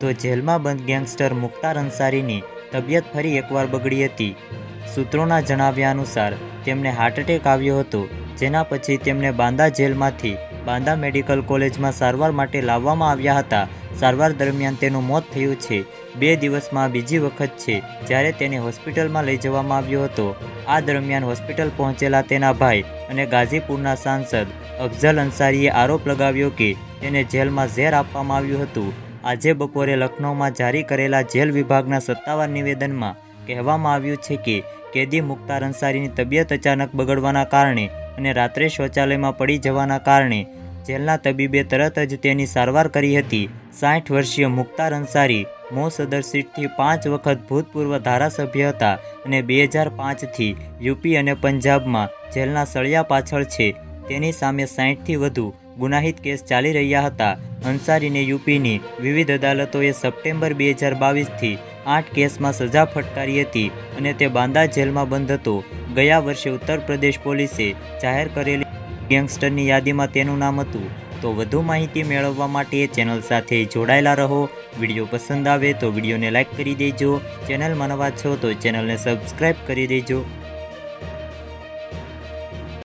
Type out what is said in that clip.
તો જેલમાં બંધ ગેંગસ્ટર મુખ્તાર અંસારીની તબિયત ફરી એકવાર બગડી હતી. સૂત્રોના જણાવ્યા અનુસાર, તેમને હાર્ટ એટેક આવ્યો હતો, જેના પછી તેમને બાંદા જેલમાંથી બાંદા મેડિકલ કોલેજમાં સારવાર માટે લાવવામાં આવ્યા હતા. સારવાર દરમિયાન તેનું મોત થયું છે. બે દિવસમાં બીજી વખત છે, જ્યારે તેને હોસ્પિટલમાં લઈ જવામાં આવ્યો હતો. આ દરમિયાન હોસ્પિટલ પહોંચેલા તેના ભાઈ અને ગાઝીપુરના સાંસદ અફઝલ અંસારીએ આરોપ લગાવ્યો કે તેને જેલમાં ઝેર આપવામાં આવ્યું હતું. આજે બપોરે લખનૌમાં જારી કરેલા જેલ વિભાગના સત્તાવાર નિવેદનમાં કહેવામાં આવ્યું છે કે કેદી મુખ્તાર અંસારીની તબિયત અચાનક બગડવાના કારણે અને રાત્રે શૌચાલયમાં પડી જવાના કારણે જેલના તબીબે તરત જ તેની સારવાર કરી હતી. સાઠ વર્ષીય મુખ્તાર અંસારી મો સદર સીટથી પાંચ વખત ભૂતપૂર્વ ધારાસભ્ય હતા અને બે હજાર પાંચથી યુપી અને પંજાબમાં જેલના સળિયા પાછળ છે. તેની સામે સાઠથી વધુ ગુનાહિત કેસ ચાલી રહ્યા હતા. અંસારીને યુપીની વિવિધ અદાલતોએ સપ્ટેમ્બર બે હજાર બાવીસથી આઠ કેસમાં સજા ફટકારી હતી અને તે બાંદા જેલમાં બંધ હતો. ગયા વર્ષે ઉત્તર પ્રદેશ પોલીસે જાહેર કરેલી ગેંગસ્ટરની યાદીમાં તેનું નામ હતું. તો વધુ માહિતી મેળવવા માટે ચેનલ સાથે જોડાયેલા રહો. વીડિયો પસંદ આવે તો વિડીયોને લાઇક કરી દેજો. ચેનલમાં નવા છો તો ચેનલને સબસ્ક્રાઈબ કરી દેજો.